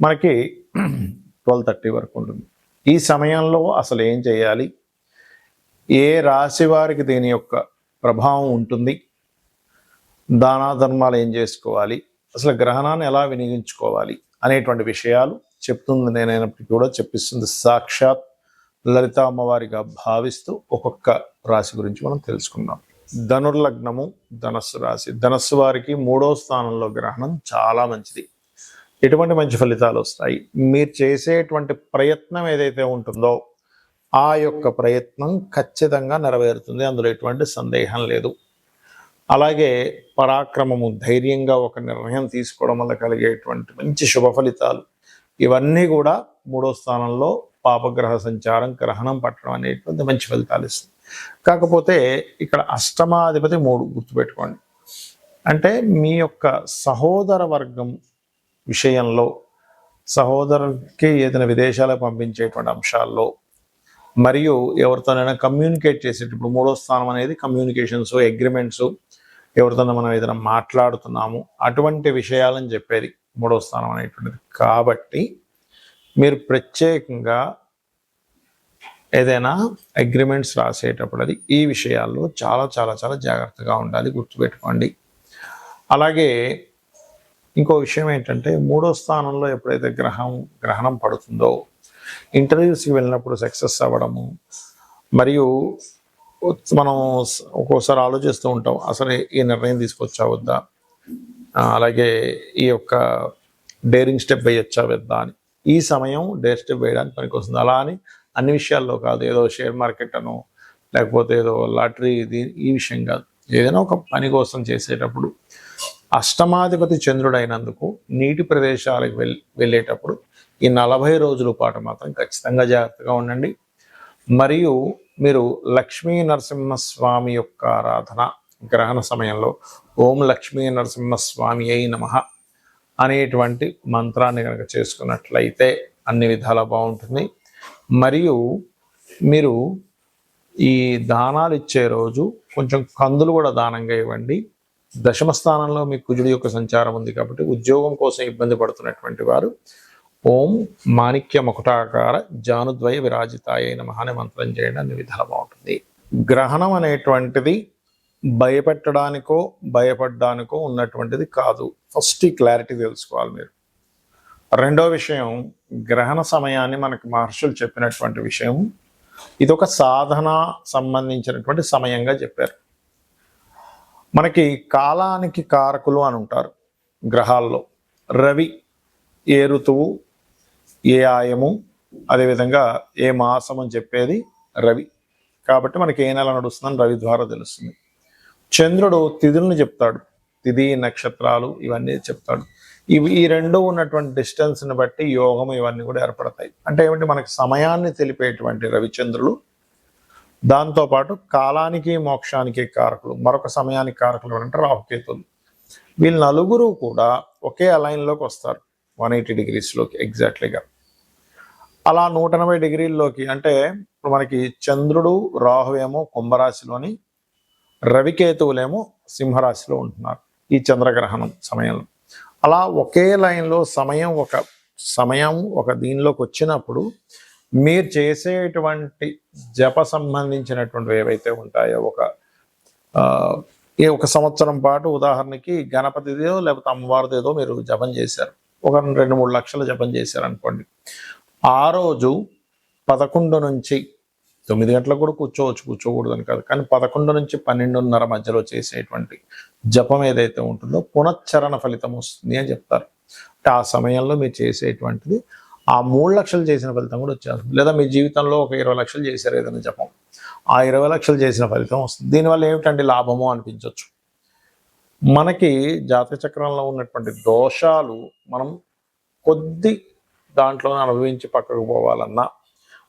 మనకి twelve thirty వరకు ఉంటుంది. ఈ సమయంలో అసలు ఏం చేయాలి? ఏ రాశి వారికి దీని యొక్క ప్రభావం ఉంటుంది? దానా ధర్మాలు ఏం చేసుకోవాలి? అసలు గ్రహణాన్ని ఎలా వినియోగించుకోవాలి? అనేటువంటి విషయాలు చెప్తుంది నేనైనప్పటికీ కూడా చెప్పిస్తుంది. సాక్షాత్ లలిత అమ్మవారిగా భావిస్తూ ఒక్కొక్క రాశి గురించి మనం తెలుసుకుందాం. ధనుర్లగ్నము ధనస్సు రాశి. ధనస్సు వారికి మూడో స్థానంలో గ్రహణం చాలా మంచిది. ఎటువంటి మంచి ఫలితాలు వస్తాయి? మీరు చేసేటువంటి ప్రయత్నం ఏదైతే ఉంటుందో ఆ యొక్క ప్రయత్నం ఖచ్చితంగా నెరవేరుతుంది. అందులో ఎటువంటి సందేహం లేదు. అలాగే పరాక్రమము ధైర్యంగా ఒక నిర్ణయం తీసుకోవడం వల్ల కలిగేటువంటి మంచి శుభ ఫలితాలు. ఇవన్నీ కూడా మూడో స్థానంలో పాపగ్రహ సంచారం గ్రహణం పట్టడం అనేటువంటి మంచి ఫలితాలు ఇస్తుంది కాకపోతే ఇక్కడ అష్టమాధిపతి మూడు గుర్తుపెట్టుకోండి. అంటే మీ యొక్క సహోదర వర్గం విషయంలో సహోదరుకి ఏదైనా విదేశాలకు పంపించేటువంటి అంశాల్లో మరియు ఎవరితోనైనా కమ్యూనికేట్ చేసేటప్పుడు మూడో స్థానం అనేది కమ్యూనికేషన్స్ అగ్రిమెంట్స్ ఎవరితోనో మనం ఏదైనా మాట్లాడుతున్నాము అటువంటి విషయాలని చెప్పేది మూడో స్థానం అనేటువంటిది. కాబట్టి మీరు ప్రత్యేకంగా ఏదైనా అగ్రిమెంట్స్ రాసేటప్పుడు అది ఈ విషయాల్లో చాలా చాలా చాలా జాగ్రత్తగా ఉండాలి గుర్తుపెట్టుకోండి. అలాగే ఇంకో విషయం ఏంటంటే మూడో స్థానంలో ఎప్పుడైతే గ్రహం గ్రహణం పడుతుందో ఇంటర్వ్యూస్కి వెళ్ళినప్పుడు సక్సెస్ అవ్వడము మరియు మనం ఒక్కోసారి ఆలోచిస్తూ ఉంటాం అసలు ఈ నిర్ణయం తీసుకొచ్చా వద్దా? అలాగే ఈ యొక్క డేరింగ్ స్టెప్ వేయొచ్చా వద్దా? అని. ఈ సమయం డేర్ స్టెప్ వేయడానికి పనికొస్తుంది. అలా అని అన్ని విషయాల్లో కాదు. ఏదో షేర్ మార్కెట్ అను లేకపోతే ఏదో లాటరీ ఇది ఈ విషయం కాదు. ఏదైనా ఒక పని కోసం చేసేటప్పుడు అష్టమాధిపతి చంద్రుడైనందుకు నీటి ప్రదేశాలకు వెళ్ వెళ్ళేటప్పుడు ఈ నలభై రోజుల పాటు మాత్రం ఖచ్చితంగా జాగ్రత్తగా ఉండండి. మరియు మీరు లక్ష్మీ నరసింహస్వామి యొక్క ఆరాధన గ్రహణ సమయంలో ఓం లక్ష్మీ నరసింహస్వామి అయి నమ అనేటువంటి మంత్రాన్ని కనుక చేసుకున్నట్లయితే అన్ని విధాలా బాగుంటుంది. మరియు మీరు ఈ దానాలు ఇచ్చే రోజు కొంచెం కందులు కూడా దానంగా ఇవ్వండి. దశమ స్థానంలో మీ కుజుడి యొక్క సంచారం ఉంది కాబట్టి ఉద్యోగం కోసం ఇబ్బంది పడుతున్నటువంటి వారు ఓం మాణిక్య మకుటాకార జానుద్వయ విరాజితాయ నమ అనే మంత్రం చేయడం అన్ని విధాలు బాగుంటుంది. గ్రహణం అనేటువంటిది భయపెట్టడానికో భయపడడానికో ఉన్నటువంటిది కాదు. ఫస్ట్ ఈ క్లారిటీ తెలుసుకోవాలి మీరు. రెండో విషయం గ్రహణ సమయాన్ని మనకు మహర్షులు చెప్పినటువంటి విషయం ఇది ఒక సాధన సంబంధించినటువంటి సమయంగా చెప్పారు. మనకి కాలానికి కారకులు అని ఉంటారు. గ్రహాల్లో రవి ఏ ఋతువు ఏ ఆయము అదేవిధంగా ఏ మాసం అని చెప్పేది రవి. కాబట్టి మనకి ఏ నెల నడుస్తుందని రవి ద్వారా తెలుస్తుంది. చంద్రుడు తిథులను చెప్తాడు. తిథి నక్షత్రాలు ఇవన్నీ చెప్తాడు. ఇవి ఈ రెండు ఉన్నటువంటి డిస్టెన్స్ని బట్టి యోగం ఇవన్నీ కూడా ఏర్పడతాయి. అంటే ఏమిటి? మనకి సమయాన్ని తెలిపేటువంటి రవిచంద్రులు దాంతోపాటు కాలానికి మోక్షానికి కారకులు మరొక సమయానికి కారకులు అంటే రాహుకేతులు వీళ్ళు నలుగురు కూడా ఒకే అలైన్లోకి వస్తారు వన్ ఎయిటీ డిగ్రీస్లోకి ఎగ్జాక్ట్లీగా అలా నూట ఎనభై డిగ్రీల్లోకి అంటే ఇప్పుడు మనకి చంద్రుడు రాహు ఏమో కుంభరాశిలోని రవికేతువులేమో సింహరాశిలో ఉంటున్నారు ఈ చంద్రగ్రహణం సమయంలో. అలా ఒకే లైన్లో సమయం ఒక సమయం ఒక దీనిలోకి వచ్చినప్పుడు మీరు చేసేటువంటి జప సంబంధించినటువంటివి ఏవైతే ఉంటాయో ఒక ఏ ఒక సంవత్సరం పాటు ఉదాహరణకి గణపతిదేదో లేకపోతే అమ్మవారిదేదో మీరు జపం చేశారు. ఒక రెండు మూడు లక్షలు జపం చేశారనుకోండి. ఆ రోజు పదకొండు నుంచి తొమ్మిది గంటలకు కూడా కూర్చోవచ్చు కూర్చోకూడదు అని కాదు. కానీ పదకొండు నుంచి పన్నెండున్నర మధ్యలో చేసేటువంటి జపం ఏదైతే ఉంటుందో పునశ్చరణ ఫలితం వస్తుంది అని చెప్తారు. అంటే ఆ సమయంలో మీరు చేసేటువంటిది ఆ మూడు లక్షలు చేసిన ఫలితం కూడా వచ్చేస్తుంది లేదా మీ జీవితంలో ఒక ఇరవై లక్షలు చేశారు ఏదైనా జపం. ఆ ఇరవై లక్షలు చేసిన ఫలితం వస్తుంది. దీనివల్ల ఏమిటండి లాభము అనిపించవచ్చు మనకి జాతక చక్రంలో ఉన్నటువంటి దోషాలు మనం కొద్ది దాంట్లో అనుభవించి పక్కకు పోవాలన్నా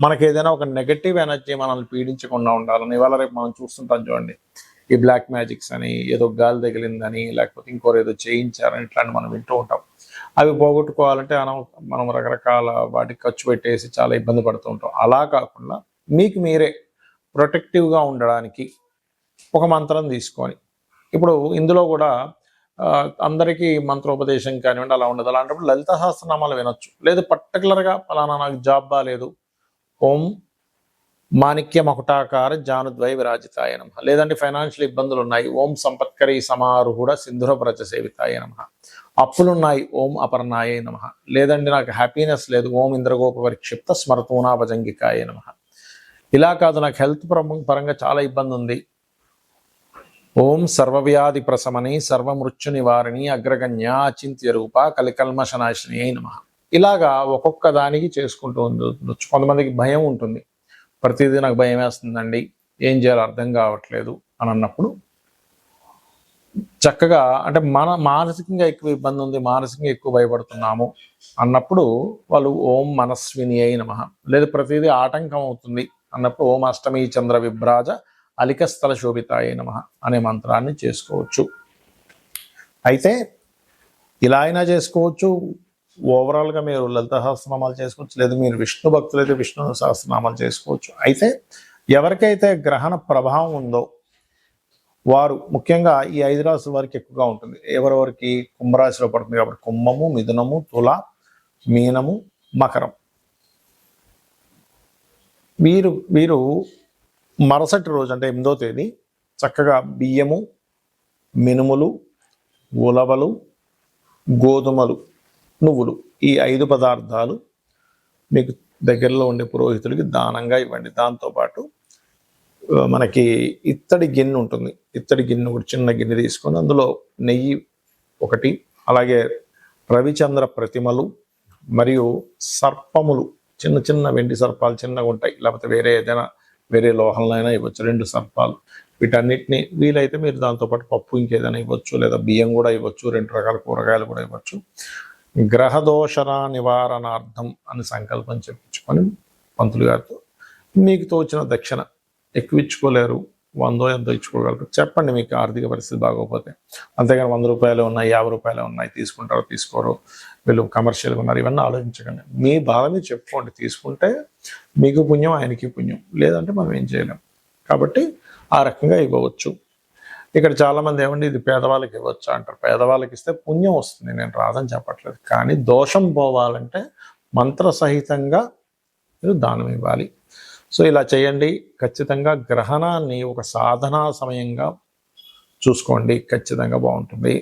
మనకి ఏదైనా ఒక నెగటివ్ ఎనర్జీ మనల్ని పీడించకుండా ఉండాలని ఇవాళ రేపు మనం చూస్తుంటాం చూడండి. ఈ బ్లాక్ మ్యాజిక్స్ అని ఏదో గాలి తగిలిందని లేకపోతే ఇంకోరు ఏదో చేయించారని ఇట్లాంటి మనం వింటూ ఉంటాం. అవి పోగొట్టుకోవాలంటే మనం మనం రకరకాల వాటికి ఖర్చు పెట్టేసి చాలా ఇబ్బంది పడుతూ ఉంటాం అలా కాకుండా మీకు మీరే ప్రొటెక్టివ్గా ఉండడానికి ఒక మంత్రం తీసుకొని ఇప్పుడు ఇందులో కూడా అందరికీ మంత్రోపదేశం కానివ్వండి అలా ఉండదు. అలాంటప్పుడు లలిత సహస్రనామాలు వినొచ్చు. లేదు పర్టికులర్గా ఫలానా నాకు జాబ్ బాగాలేదు ఓం మాణిక్య మకుటాకార జానుద్వయ విరాజితాయ నమ. లేదంటే ఫైనాన్షియల్ ఇబ్బందులు ఉన్నాయి ఓం సంపత్కరి సమారుహుడ సింధుర ప్రజ సేవితాయ నమ. అప్పులున్నాయి. ఓం అపర్ణాయే నమ. లేదండి నాకు హ్యాపీనెస్ లేదు. ఓం ఇంద్రగోప పరిక్షిప్త స్మరతూనా భజంగికాయ నమ. ఇలా కాదు నాకు హెల్త్ పరంగా చాలా ఇబ్బంది ఉంది ఓం సర్వవ్యాధి ప్రశమని సర్వమృత్యు నివారిణి అగ్రగణ్య అచింత్య రూప కలికల్మషనాశిని అయి నమ. ఇలాగా ఒక్కొక్క దానికి చేసుకుంటూ ఉండొచ్చు. కొంతమందికి భయం ఉంటుంది. ప్రతిదీ నాకు భయం వేస్తుందండి ఏం చేయాలో అర్థం కావట్లేదు అని అన్నప్పుడు చక్కగా అంటే మన మానసికంగా ఎక్కువ ఇబ్బంది ఉంది మానసికంగా ఎక్కువ భయపడుతున్నాము అన్నప్పుడు వాళ్ళు ఓం మనస్విని అయి నమ. లేదు ప్రతిదీ ఆటంకం అవుతుంది అన్నప్పుడు ఓం అష్టమి చంద్ర విభ్రాజ అలికస్థల శోభితాయ నమ అనే మంత్రాన్ని చేసుకోవచ్చు. అయితే ఇలా అయినా చేసుకోవచ్చు. ఓవరాల్గా మీరు లలిత సహస్రనామాలు చేసుకోవచ్చు. లేదా మీరు విష్ణు భక్తులైతే విష్ణు సహస్రనామాలు చేసుకోవచ్చు. అయితే ఎవరికైతే గ్రహణ ప్రభావం ఉందో వారు ముఖ్యంగా ఈ ఐదు రాసుల వారికి ఎక్కువగా ఉంటుంది. ఎవరెవరికి కుంభరాశిలో పడుతుంది కాబట్టి కుంభము మిథునము తుల మీనము మకరం. వీరు వీరు మరుసటి రోజు అంటే ఎనిమిదో తేదీ చక్కగా బియ్యము మినుములు ఉలవలు గోధుమలు నువ్వులు ఈ ఐదు పదార్థాలు మీకు దగ్గరలో ఉండే పురోహితులకి దానంగా ఇవ్వండి. దాంతోపాటు మనకి ఇత్తడి గిన్నె ఉంటుంది. ఇత్తడి గిన్నె ఒక చిన్న గిన్నె తీసుకొని అందులో నెయ్యి ఒకటి అలాగే రవిచంద్ర ప్రతిమలు మరియు సర్పములు చిన్న చిన్న వెండి సర్పాలు చిన్నగా ఉంటాయి. లేకపోతే వేరే ఏదైనా వేరే లోహంలోనైనా ఇవ్వచ్చు రెండు సర్పాలు. వీటన్నిటిని వీలైతే మీరు దాంతోపాటు పప్పు ఇంకేదైనా ఇవ్వచ్చు లేదా బియ్యం కూడా ఇవ్వచ్చు రెండు రకాల కూరగాయలు కూడా ఇవ్వచ్చు. గ్రహదోషణ నివారణార్థం అని సంకల్పం చెప్పించుకొని పంతులు గారితో మీకు తోచిన దక్షిణ ఎక్కువ ఇచ్చుకోలేరు. వందో ఎంతో ఇచ్చుకోగలరు. చెప్పండి మీకు ఆర్థిక పరిస్థితి బాగోకపోతే. అంతేగాని వంద రూపాయలు ఉన్నాయి యాభై రూపాయలు ఉన్నాయి తీసుకుంటారో తీసుకోరు వీళ్ళు కమర్షియల్గా ఉన్నారు ఇవన్నీ ఆలోచించకండి. మీ బాధని చెప్పుకోండి. తీసుకుంటే మీకు పుణ్యం ఆయనకి పుణ్యం. లేదంటే మనం ఏం చేయలేం. కాబట్టి ఆ రకంగా ఇవ్వవచ్చు. ఇక్కడ చాలామంది ఏమండి ఇది పేదవాళ్ళకి ఇవ్వచ్చు అంటారు. పేదవాళ్ళకి ఇస్తే పుణ్యం వస్తుంది. నేను రాదని చెప్పట్లేదు. కానీ దోషం పోవాలంటే మంత్ర సహితంగా మీరు దానం ఇవ్వాలి. సో ఇలా చేయండి. ఖచ్చితంగా గ్రహణాన్ని ఒక సాధనా సమయంగా చూసుకోండి. ఖచ్చితంగా బాగుంటుంది.